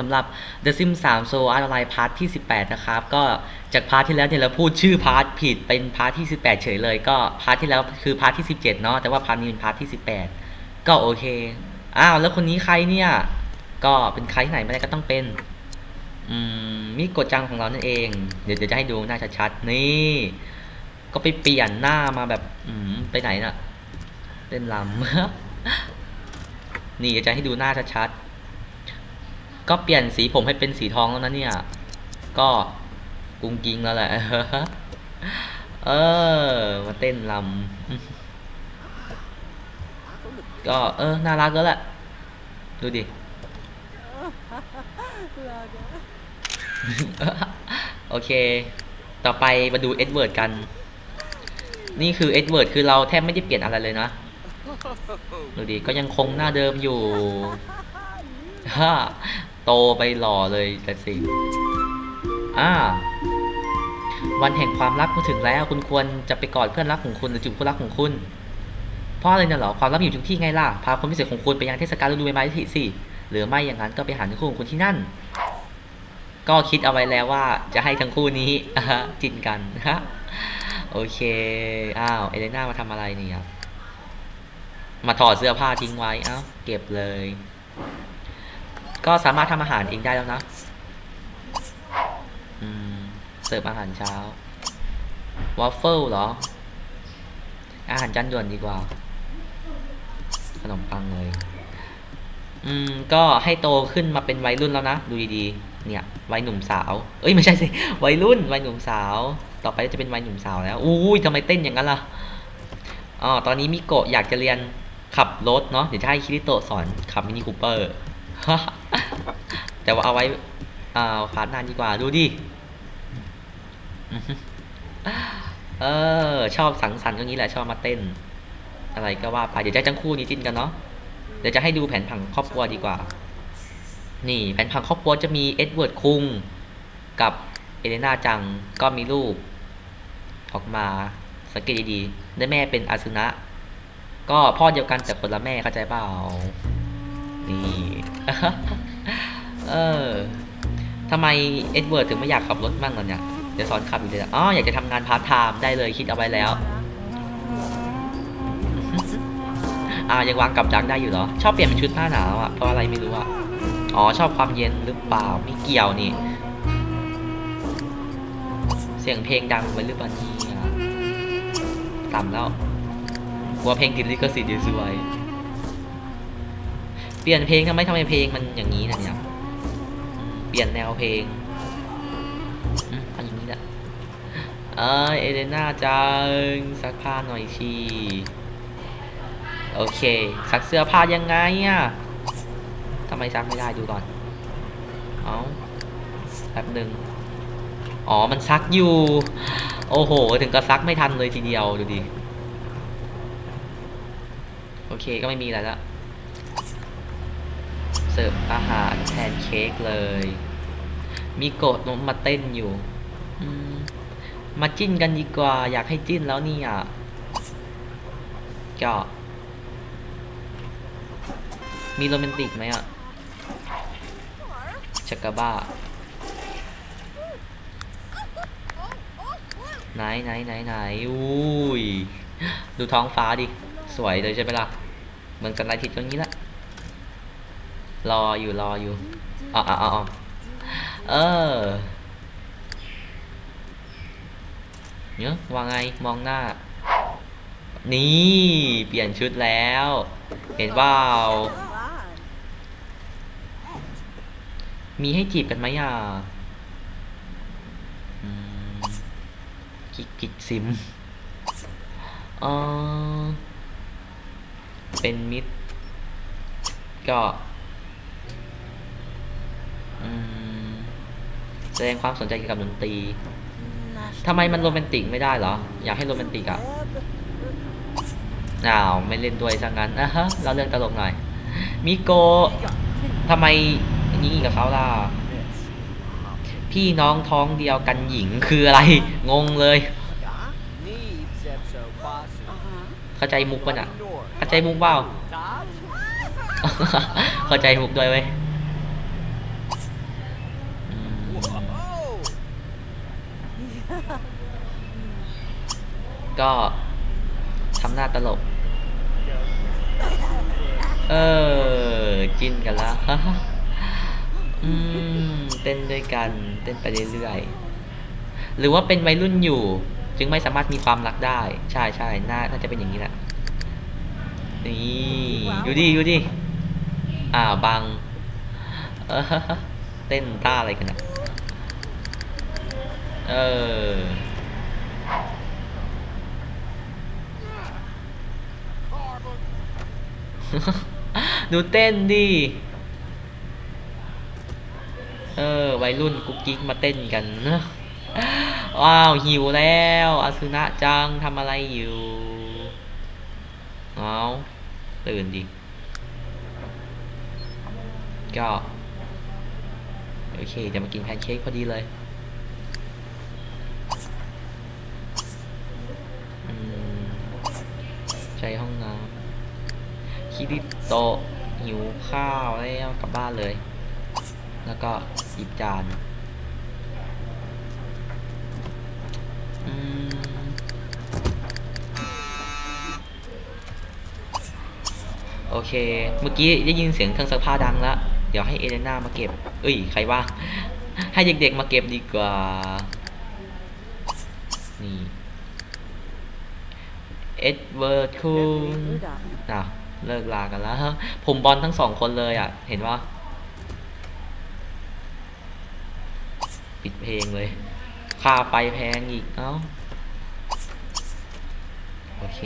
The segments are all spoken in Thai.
สำหรับ The Sims 3 Soul Art Online พาร์ทที่ 18 นะครับ ก็จากพาร์ทที่แล้วเนี่ยเราพูดชื่อพาร์ทผิดเป็นพาร์ทที่ 18 เฉยเลย ก็พาร์ทที่แล้วคือพาร์ทที่ 17 เนาะแต่ว่าพาร์ทนี้เป็นพาร์ทที่ 18 ก็โอเค อ้าว แล้วคนนี้ใครเนี่ย ก็เป็นใครที่ไหนไม่ได้ก็ต้องเป็นอืมมิโกะจังของเรานั่นเอง เดี๋ยวจะให้ดูหน้าชัดๆ นี่ ก็ไปเปลี่ยนหน้ามาแบบอืมไปไหนน่ะเล่นลำนี่จะให้ดูหน้าชัดๆ ก็เปลี่ยนสีผมให้เป็นสีทองแล้วนะเนี่ย ก็กุ้งกิ้งแล้วแหละ เออ มาเต้นลำ ก็เออ น่ารักแล้วแหละ ดูดิ โอเค ต่อไปมาดูเอ็ดเวิร์ดกัน นี่คือเอ็ดเวิร์ดคือเราแทบไม่ได้เปลี่ยนอะไรเลยนะ ดูดิ ก็ยังคงหน้าเดิมอยู่ฮ่า โตไปหล่อเลยแต่สิอ่าวันแห่งความรักมาถึงแล้ว คุณควรจะไปกอดเพื่อนรักของคุณหรือจูบคู่รักของคุณเพราะอะไรเนี่ยหรอความรักอยู่ทุกที่ไงล่ะพาคนพิเศษของคุณไปยังเทศกาลฤดูใบไม้ที่สิหรือไม่อย่างนั้นก็ไปหาคู่ของคุณที่นั่น ก็คิดเอาไว้แล้วว่าจะให้ทั้งคู่นี้จินกันฮะโอเคอ้าวเอเลน่ามาทำอะไรนี่ยมาถอดเสื้อผ้าทิ้งไว้เอ้าเก็บเลย ก็สามารถทำอาหารเองได้แล้วนะอืมเสิร์ฟอาหารเช้าวอฟเฟิลเหรอ อาหารจานด่วนดีกว่า ขนมปังเลย อืม ก็ให้โตขึ้นมาเป็นวัยรุ่นแล้วนะ ดูดีๆ เนี่ย วัยหนุ่มสาว เอ้ย ไม่ใช่สิ วัยรุ่น วัยหนุ่มสาว ต่อไปจะเป็นวัยหนุ่มสาวแล้ว อุ้ยทำไมเต้นอย่างนั้นล่ะ อ๋อ ตอนนี้มิโกะอยากจะเรียนขับรถเนาะ เดี๋ยวจะให้คิริโตะสอนขับมินิคูเปอร์ แต่ว่าเอาไว้อ่าพาร์ทหนานดีกว่า ดูดิ เออ ชอบสังสรรค์ตรงนี้แหละชอบมาเต้น อะไรก็ว่าไปเดี๋ยวจะจังคู่นี้จิ้นกันเนาะเดี๋ยวจะให้ดูแผนผังครอบครัวดีกว่า นี่แผนผังครอบครัวจะมีเอ็ดเวิร์ดคุงกับเอเลนาจังก็มีลูก ออกมาสังเกตดีๆได้แม่เป็นอาซึนะ ก็พ่อเดียวกันแต่คนละแม่เข้าใจเปล่า นี่ เออทำไมเอ็ดเวิร์ดถึงไม่อยากขับรถบ้างล่ะเนี่ยเดี๋ยวสอนขับอีกเลยอ๋ออยากจะทำงานพาร์ทไทม์ได้เลยคิดเอาไว้แล้วอ่ายังวางกับดักได้อยู่เหรอ ชอบเปลี่ยนเป็นชุดหน้าหนาวอะเพราะอะไรไม่รู้อะอ๋อชอบความเย็นหรือเปล่าไม่เกี่ยวนี่ เสียงเพลงดังไปหรือเปล่านี่ต่ำแล้วกลัวเพลงติดลิขสิทธิ์เดี๋ยวย ลี่ยนเพลงทำไมทำไมเพลงมันอย่างนี้นะเนี่ยเปลี่ยนแนวเพลงอืมเออย่างนี้แหละเออเอเลน่าจังซักผ้าหน่อยชีโอเคซักเสื้อผ้ายังไงอะทำไมซักไม่ได้ดูก่อน เอาแป๊บหนึ่งอ๋อ มันซักอยู่ โอ้โห ถึงก็ซักไม่ทันเลยทีเดียวดูดิ โอเค ก็ไม่มีอะไรละเสิร์ฟอาหารแทนเค้กเลย มีโกดลงมาเต้นอยู่มาจิ้นกันดีกว่า อยากให้จิ้นแล้วนี่อะก็มีโรแมนติกไหมอะชักกะบ้าไหนไหนไหนไหนอุ้ย ดูท้องฟ้าดิ สวยเลยใช่ไหมล่ะ เหมือนกันไรทิศตรงนี้ละ รออยู่รออยู่อ๋ออ๋อเออเนี่ยว่าไงมองหน้า นี่เปลี่ยนชุดแล้ว เห็นว่ามีให้จีบกันไหมอะกิกกิกซิมเออเป็นมิดก็ แสดงความสนใจเกี่ยวกับดนตรีทำไมมันโรแมนติกไม่ได้เหรอ อยากให้โรแมนติกอะอ้าวไม่เล่นด้วยซะงั้นนะฮะเราเลือกตลกหน่อยมิโกทำไมอย่างนี้กับเขาล่ะ พี่น้องท้องเดียวกันหญิงคืออะไร งงเลย เข้าใจมุกป่ะน่ะ เข้าใจมุกเปล่า เข้าใจมุกด้วยเว้ย ก็ทำหน้าตลก เออ จิ้นกันละอืม เต้นด้วยกัน เต้นไปเรื่อยๆ หรือว่าเป็นวัยรุ่นอยู่ จึงไม่สามารถมีความรักได้ ใช่ใช่น่าน่าจะเป็นอย่างนี้แหละ นี่ดูดิดูดิ อ่าบัง เออ เต้นท่าอะไรกันนะเออ ดูเต้นดิ เออ วัยรุ่นกุ๊กกิ๊กมาเต้นกันนะว้าว หิวแล้วอาซึนะจังทำอะไรอยู่ เอาตื่นดิ ก็ โอเค เดี๋ยวมากินแพนเค้กพอดีเลย อืมใช้ห้องน้ำ คิริโตะหิวข้าวแล้วกลับบ้านเลย แล้วก็หยิบจานอืมโอเค เมื่อกี้ได้ยินเสียงเครื่องซักผ้าดังแล้ว เดี๋ยวให้เอเลน่ามาเก็บ เอ้ย ใครว่า ให้เด็กๆมาเก็บดีกว่า นี่ เอ็ดเวิร์ดคุณอะ เลิกลากันแล้วผมบอลทั้งสองคนเลยอะ เห็นว่าปิดเพลงเลย ค่าไฟแพงอีก เอ้า โอเค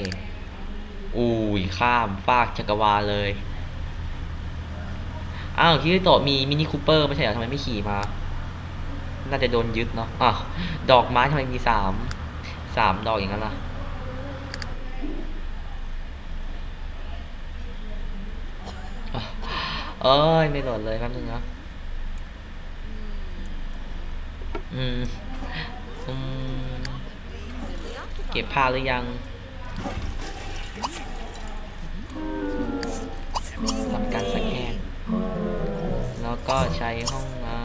อุ้ย ข้ามฟากจักรวาลเลย อ้าวคิริโตะมีมินิคูเปอร์ไม่ใช่เหรอทำไมไม่ขี่มา น่าจะโดนยึดเนาะ อ้าว ดอกไม้ทำไมมีสาม สามดอกอย่างนั้นล่ะ เอ้ยไม่โหลดเลยแป๊บนึงนะอืมเก็บผ้าหรือยังทำการสแกนแล้วก็ใช้ห้องน้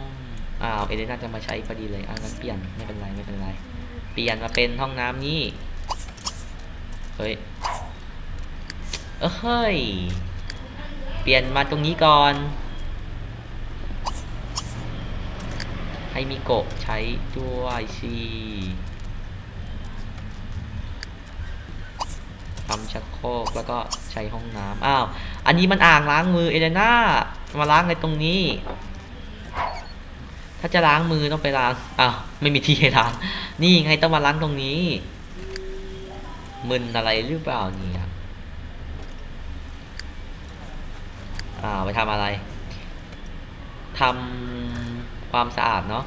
ำอ้าวเอเดน่าจะมาใช้พอดีเลยอ่างั้นเปลี่ยนไม่เป็นไรไม่เป็นไร เปลี่ยนมาเป็นห้องน้ำนี่ เฮ้ยเอ้ย เปลี่ยนมาตรงนี้ก่อน ให้มีโกะใช้ด้วยสิทำชักโครกแล้วก็ใช้ห้องน้ำอ้าว อันนี้มันอ่างล้างมือเอเลน่ามาล้างในตรงนี้ ถ้าจะล้างมือต้องไปล้างอ้าวไม่มีที่ให้ล้าง นี่ไงต้องมาล้างตรงนี้ มึนอะไรหรือเปล่าเนี่ย อ่าไปทำอะไรทำความสะอาดเนาะ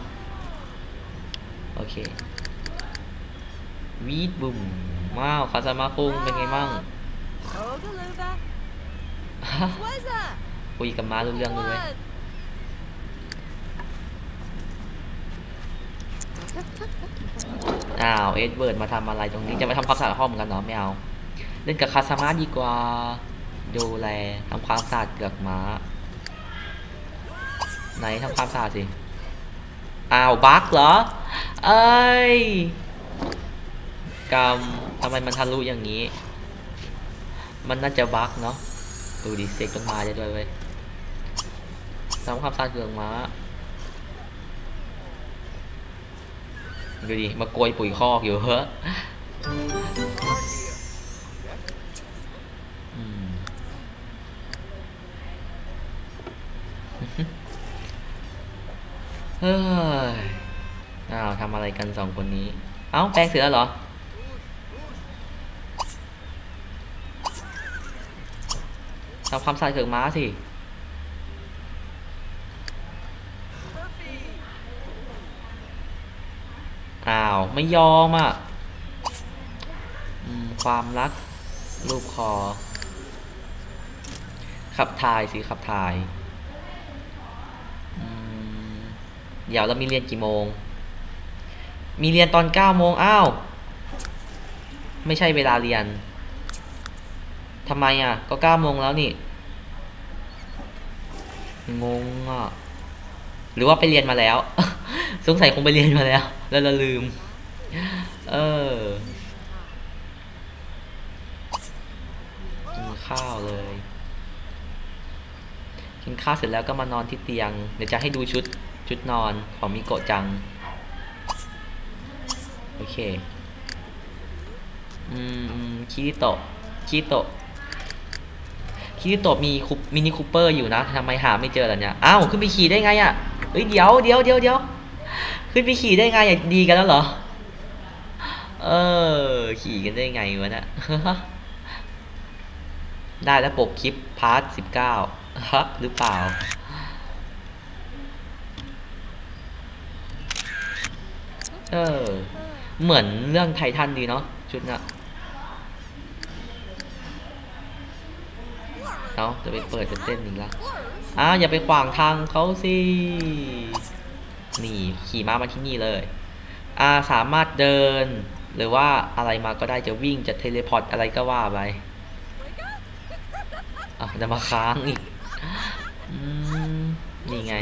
โอเควีดบุ่มว้าวคาซามาคุงเป็นไงมั่ง Ogaluga. Sweza. คุยกับม้ารู้เรื่องเลย What? อ้าวเอ็ดเวิร์ดมาทำอะไรตรงนี้จะมาทำความสะอาดห้องเหมือนกันเนาะไม่เอาเล่นกับคาซามาดีกว่า ดูแลทำความสะอาดเกือกม้าไหนทำความสะอาดสิ อ้าวบั๊กเหรอ เอ้ยกรรมทำไมมันทะลุอย่างนี้ มันน่าจะบั๊กเนาะ ดูดิเสกต้นไม้ได้ด้วยเว้ยทำความสะอาดเกือกม้าดูดิมาโกยปุ๋ยคอกอยู่เฮ้ เฮ้ยอ้าวทำอะไรกันสองคนนี้ เอ้า แปลงเสือเหรอ ทำความสะอาดเกือกม้าสิ อ้าว ไม่ยอมอะอความรัก รูปคอ ขับถ่ายสิขับถ่าย เดี๋ยวเรามีเรียนกี่โมง มีเรียนตอนเก้าโมงอ้าว ไม่ใช่เวลาเรียนทำไมอะ ก็เก้าโมงแล้วนี่ งงอะ หรือว่าไปเรียนมาแล้ว สงสัยคงไปเรียนมาแล้ว แล้วเราลืม เออกินข้าวเลยกินข้าวเสร็จแล้วก็มานอนที่เตียง เดี๋ยวจะให้ดูชุด ชุดนอนของมิโกะจัง โอเค อืมคิริโตะคิริโตะคิริโตะมีคูปมินิคูเปอร์อยู่นะทำไมหาไม่เจอล่ะเนี่ย อ้าว ขึ้นไปขี่ได้ไงอะ่ะเฮ้ย เดี๋ยวเดี๋ยวเดี๋ยวเดี๋ยวขึ้นไปขี่ได้ไงอะดีกันแล้วเหรอ เออ ขี่กันได้ไงวะเนะได้แล้วปกคลิปพาร์ทสิบเก้าฮะหรือเปล่า เออ เหมือนเรื่องไททันดีเนาะชุดน่ะเอาจะไปเปิดเป็นเต้นอีกล้วอ้าวอย่าไปขวางทางเขาสิ นี่ขี่ม้ามาที่นี่เลย อ่าสามารถเดิน หรือว่าอะไรมาก็ได้จะวิ่งจะเทเลพอร์ตอะไรก็ว่าไปอะจะมาค้างอีกอืมนี่ไง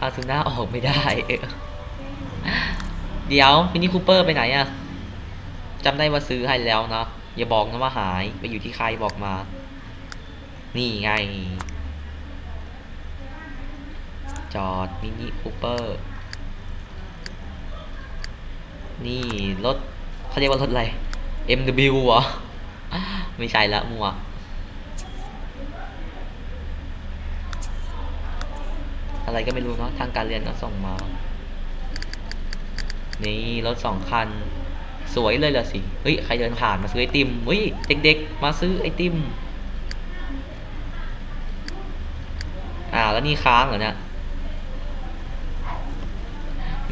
อาซูน่าออกไม่ได้ เดี๋ยวมินิคูเปอร์ไปไหนอะจำได้ว่าซื้อให้แล้วเนาะอย่าบอกนะว่าหาย ไปอยู่ที่ใครบอกมา นี่ไง จอดมินิคูเปอร์ นี่รถเขาเรียกว่ารถอะไร MW เหรอ ไม่ใช่ละมัว อะไรก็ไม่รู้เนาะทางการเรียนก็ส่งมา นี่ รถสองคัน สวยเลยละสิ เฮ้ย ใครเดินผ่านมาซื้อไอติม เฮ้ย เด็กๆ มาซื้อไอติม อ่า แล้วนี่ค้างเหรอเนี่ย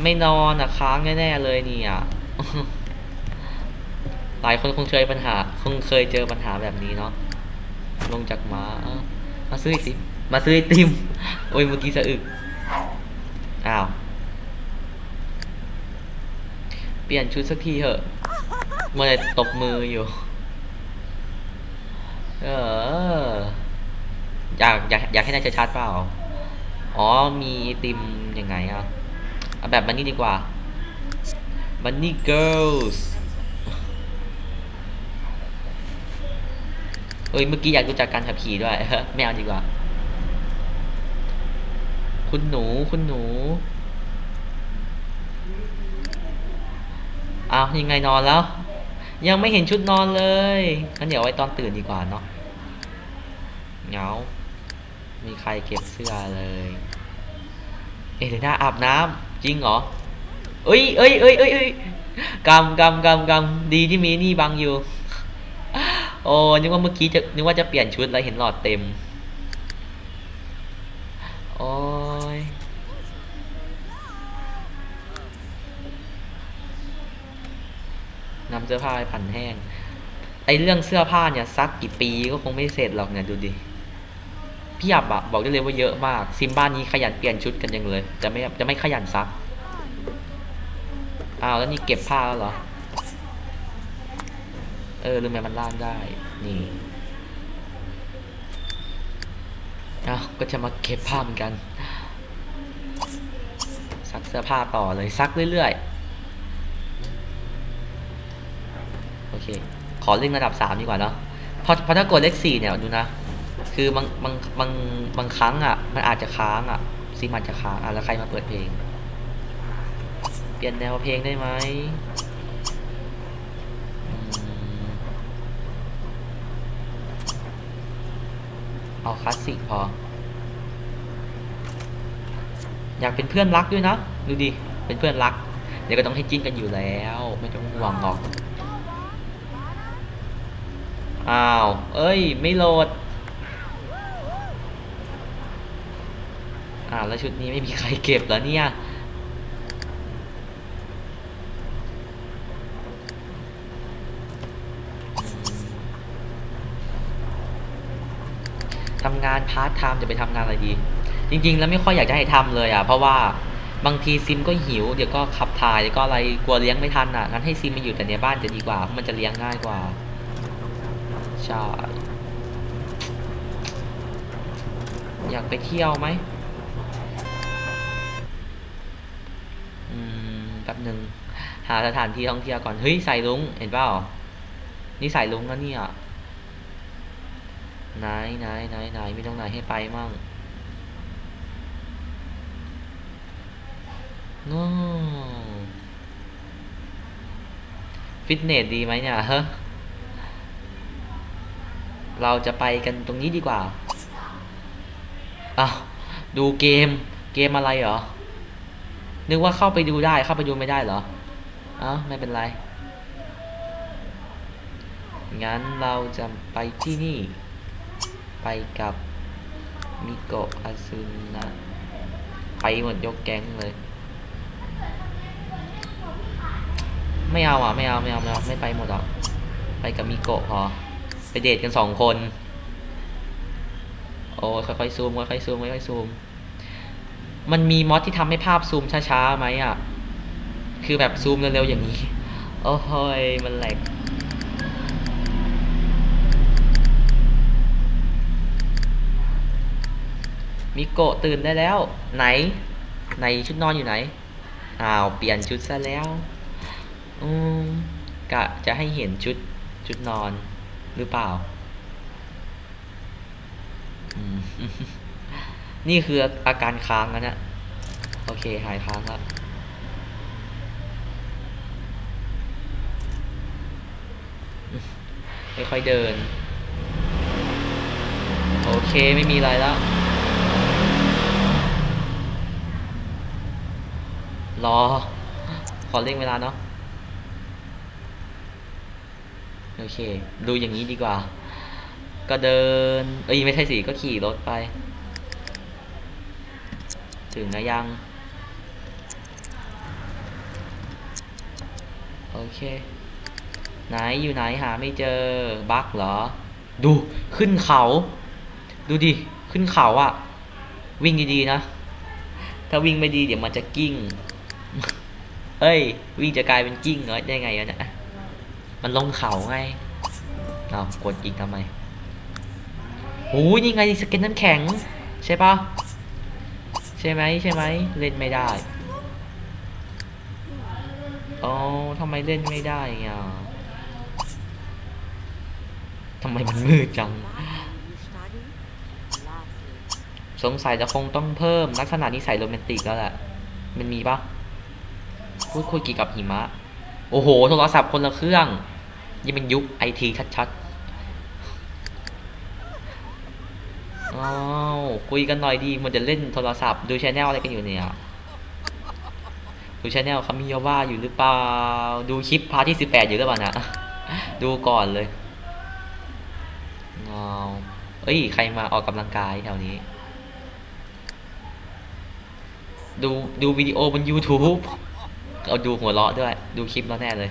ไม่นอนอะค้างแน่ๆเลยนี่อะหลายคนคงเคยปัญหา คงเคยเจอปัญหาแบบนี้เนาะ ลงจากมา้ามาซื้อไอติม มาซื้อไอติม โอ้ยเมื่อกี้สะอึก อ้าว เปลี่ยนชุดสักทีเถอะเมื่อตบมืออยู่ เออ อยากอยากอยากให้นายชัดๆเปล่า อ๋อ มีไอติมยังไงอะเอาแบบบันนี่ดีกว่าบันนี่ girls เฮ้ย เมื่อกี้อยากรู้จักการขับขี่ด้วย ไม่เอาดีกว่า คุณหนูคุณหนูอ้าวยังไงนอนแล้ว ยังไม่เห็นชุดนอนเลยงั้นเดี๋ยวไว้ตอนตื่นดีกว่าเนาะเหงา มีใครเก็บเสื้อเลย เอเลน่าอาบน้ำจริงเหรอเอ้ยเอ้ยเอ้ยเอ้ยเอ้ยกำกำกำกำดีที่มีนี่บังอยู่ โอ้นึกว่าเมื่อกี้จะนึกว่าจะเปลี่ยนชุดแล้วเห็นหลอดเต็ม โอ้ เสื้อผ้าไปผันแห้ง ไอเรื่องเสื้อผ้าเนี่ยซักกี่ปีก็คงไม่เสร็จหรอกเนี่ยดูดิพี่อับอะบอกได้เลยว่าเยอะมาก ซิมบ้านนี้ขยันเปลี่ยนชุดกันยังเลย จะไม่จะไม่ขยันซักอ้าวแล้วนี่เก็บผ้าแล้วเหรอ เออลืมไปมันล่างได้ นี่อ้าวก็จะมาเก็บผ้าเหมือนกัน ซักเสื้อผ้าต่อเลยซักเรื่อยๆ โอ เค ขอเล่นระดับสามดีกว่าเนาะพราะเพราะถ้ากดเลขสี่เนี่ยดูนะ คือบางบางบางบางครั้งอะ มันอาจจะค้างอะซิมอาจะค้างอะแล้วใครมาเปิดเพลง เปลี่ยนแนวเพลงได้ไหมอืมเอาคลาสสิกพอ อยากเป็นเพื่อนรักด้วยนะ ดูดิ เป็นเพื่อนรัก เดี๋ยวก็ต้องให้จิ้นกันอยู่แล้ว ไม่ต้องห่วงหรอก อ้าว เอ้ย ไม่โหลด อ้าว แล้วชุดนี้ไม่มีใครเก็บแล้วเนี่ย ทำงานพาร์ทไทม์จะไปทำงานอะไรดี จริง ๆ แล้วไม่ค่อยอยากจะให้ทำเลยอะ เพราะว่าบางทีซิมก็หิว เดี๋ยวก็ขับถ่ายเดี๋ยวก็อะไรกลัวเลี้ยงไม่ทันอะ งั้นให้ซิมมาอยู่แต่ในบ้านจะดีกว่าเพราะมันจะเลี้ยงง่ายกว่า ใช่อยากไปเที่ยวไหมอืมแป๊บหนึ่งหาสถานที่ท่องเที่ยวก่อน เฮ้ยใส่ลุงเห็นเปล่า นี่ใสายลุงนะเนี่ยไหนไหนไหนไหนมีตรงไหนให้ไปมั่งง้อฟิตเนสดีไหมเนี่ยเฮ้ เราจะไปกันตรงนี้ดีกว่าอ้าวดูเกม เกมอะไรเหรอ นึกว่าเข้าไปดูได้ เข้าไปดูไม่ได้เหรอ เอ้าไม่เป็นไร งั้นเราจะไปที่นี่ ไปกับมิโกะอาซึนะ ไปหมดยกแก๊งเลย ไม่เอาอะ ไม่เอา ไม่เอา ไม่เอา ไม่ไปหมดหรอก ไปกับมิโกะพอ ไปเดทกันสองคน โอ้ค่อยๆซูมค่อยๆซูมค่อยๆซูม มันมีมอดที่ทำให้ภาพซูมช้าๆไหมอะ คือแบบซูมเร็วๆอย่างนี้ โอ้โหยมันแหลกมิโกะตื่นได้แล้ว ไหนไหนชุดนอนอยู่ไหน อ้าว เปลี่ยนชุดซะแล้ว อืมกะจะให้เห็นชุดชุดนอน หรือเปล่าอนี่คืออาการค้างแล้วนะโอเค หายค้างแล้วค่อยๆเดิน โอเคไม่มีอะไรแล้ว รอ ขอเร่งเวลาเนาะ โอเค ดูอย่างนี้ดีกว่า ก็เดิน เอ้ยไม่ใช่สิก็ขี่รถไป ถึงนะยัง โอเค ไหนอยู่ไหนหาไม่เจอ บั๊กเหรอ ดูขึ้นเขา ดูดิ ขึ้นเขาอะวิ่งดีๆนะ ถ้าวิ่งไม่ดีเดี๋ยวมันจะกิ้ง เอ้ย วิ่งจะกลายเป็นกิ้งเหรอได้ไงอะเนี่ย มันลงเขาไงเอากดอีกทำไมโอ้ยนี่ไงสเก็ตน้ำแข็ง ใช่ปะใช่ไหมใช่ไหมเล่นไม่ได้อ๋อทำไมเล่นไม่ได้อะทำไมมันมืดจัง สงสัยจะคงต้องเพิ่มลักษณะนิสัยโรแมนติกแล้วแหละ มันมีปะพูดคุยกี่กับหิมะ โอ้โห โทรศัพท์คนละเครื่อง นี่เป็นยุคไอทีชัดๆอ้าวคุยกันหน่อยดี มันจะเล่นโทรศัพท์ดูชแนลอะไรกันอยู่เนี่ย ดูชแนลคามิยาว่าอยู่หรือเปล่า ดูคลิปพาร์ทที่สิบแปดอยู่หรือเปล่านะ ดูก่อนเลยอ้าวเอ้ย ใครมาออกกำลังกายแถวนี้ ดูดูวิดีโอบน YouTube เอาดูหัวเราะด้วย ดูคลิปแล้วแน่เลย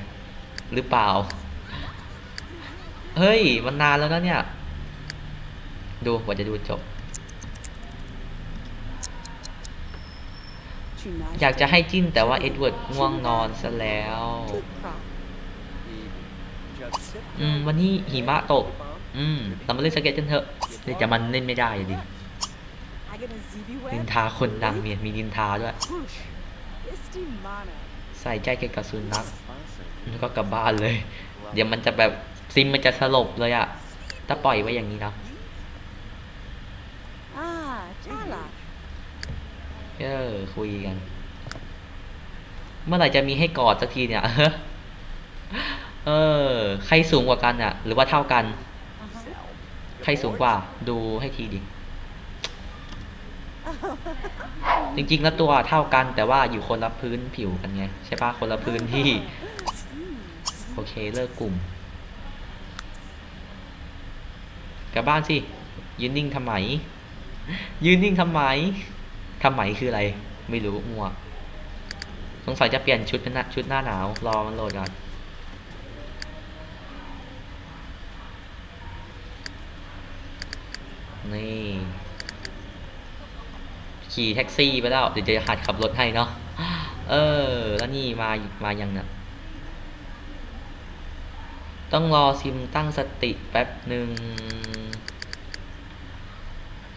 หรือเปล่า เฮ้ย มันนานแล้วนะเนี่ย ดูกว่าจะดูจบ อยากจะให้จิ้นแต่ว่าเอ็ดเวิร์ดง่วงนอนซะแล้ว อืม วันนี้หิมะตก อืมเรามาเล่นสเก็ตกันเถอะเดี๋ยวจะมันเล่นไม่ได้ดินินทาคนดังเมียมีนินทาด้วย ใส่ใจเกี่ยวกับสุนัขแล้วก็กลับบ้านเลย เดี๋ยวมันจะแบบซิมมันจะสลบเลยอะถ้าปล่อยไว้อย่างนี้นะ Ah, Jala. เออคุยกัน เมื่อไหร่จะมีให้กอดสักทีเนี่ยเออ ใครสูงกว่ากันอะหรือว่าเท่ากัน ใครสูงกว่า ดูให้ทีดิ จริงๆแล้วตัวเท่ากันแต่ว่าอยู่คนละพื้นผิวกันไง ใช่ปะคนละพื้นที่ โอเคเลิกกลุ่มกลับบ้านสิยืนนิ่งทำไม ยืนนิ่งทำไมทำไมคืออะไร ไม่รู้มัวสงสัยจะเปลี่ยนชุดเป็นหน้าชุดหน้าหนาว รอมันโหลดก่อนนี่ ขี่แท็กซี่ไปแล้วเดี๋ยวจะหัดขับรถให้เนาะเออ แล้วนี่มามายังเนี่ยต้องรอซิมตั้งสติแป๊บหนึ่ง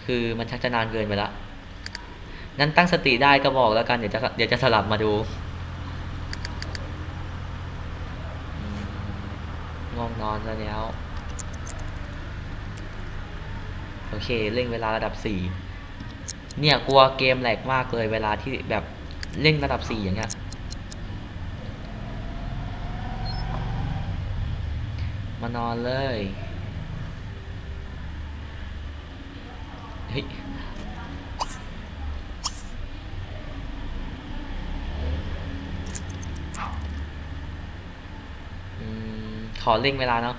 คือมันชักจะนานเกินไปละงั้นตั้งสติได้ก็บอกแล้วกันเดี๋ยวจะเดี๋ยวจะสลับมาดูง่วงนอนแล้ว โอเคเล่นเวลาระดับสี่ เนี่ยกลัวเกมแหลกมากเลยเวลาที่แบบเล่นระดับสี่อย่างเงี้ย มานอนเลย เฮ้ยอืมขอเร่งเวลาเนาะ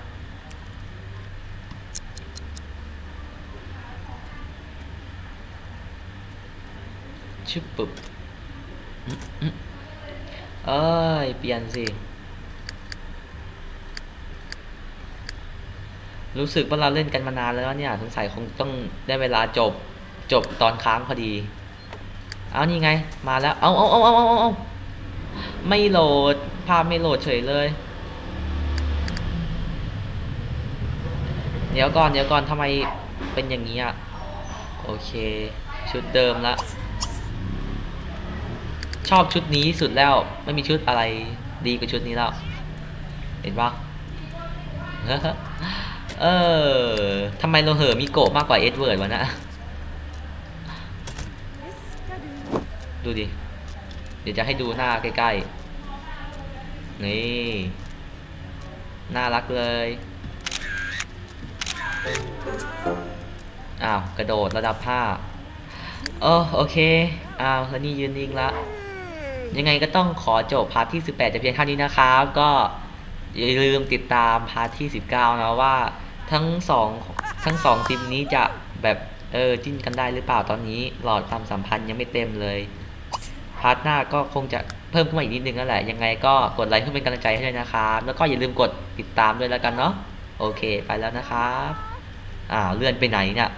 ชึบปึ๊บเอ้ย เปลี่ยนสิ รู้สึกว่าเราเล่นกันมานานแล้วเนี่ยสงสัยคงต้องได้เวลาจบ จบตอนค้างพอดี เอานี่ไง มาแล้ว เอาเอาเอาเอาเอาเอาไม่โหลด ภาพไม่โหลดเฉยเลย เดี๋ยวก่อน เดี๋ยวก่อนทำไมเป็นอย่างนี้อะ โอเค ชุดเดิมละ ชอบชุดนี้สุดแล้ว ไม่มีชุดอะไรดีกว่าชุดนี้แล้ว เห็นปะเออทำไมเราเหอมิโกะมากกว่าเอ็ดเวิร์ดวะนะ ดูดิ เดี๋ยวจะให้ดูหน้าใกล้ๆ นี่ น่ารักเลย อ้าว กระโดดระดับห้าเออโอเค อ้าว แล้วนี่ยืนนิ่งละ ยังไงก็ต้องขอจบพาร์ทที่ 18แต่เพียงเท่านี้นะครับ ก็อย่าลืมติดตามพาร์ทที่ 19 นะว่าทั้งสองทั้งสองทีมนี้จะแบบเออจิ้นกันได้หรือเปล่าตอนนี้ หลอดความสัมพันธ์ยังไม่เต็มเลยพาร์ทหน้าก็คงจะเพิ่มขึ้นมาอีกนิดนึงนั่นแหละ ยังไงก็กดไลค์เพื่อเป็นกำลังใจให้ด้วยนะครับ แล้วก็อย่าลืมกดติดตามด้วยแล้วกันเนาะโอเค ไปแล้วนะครับอ้าวเลื่อนไปไหนเนี่ย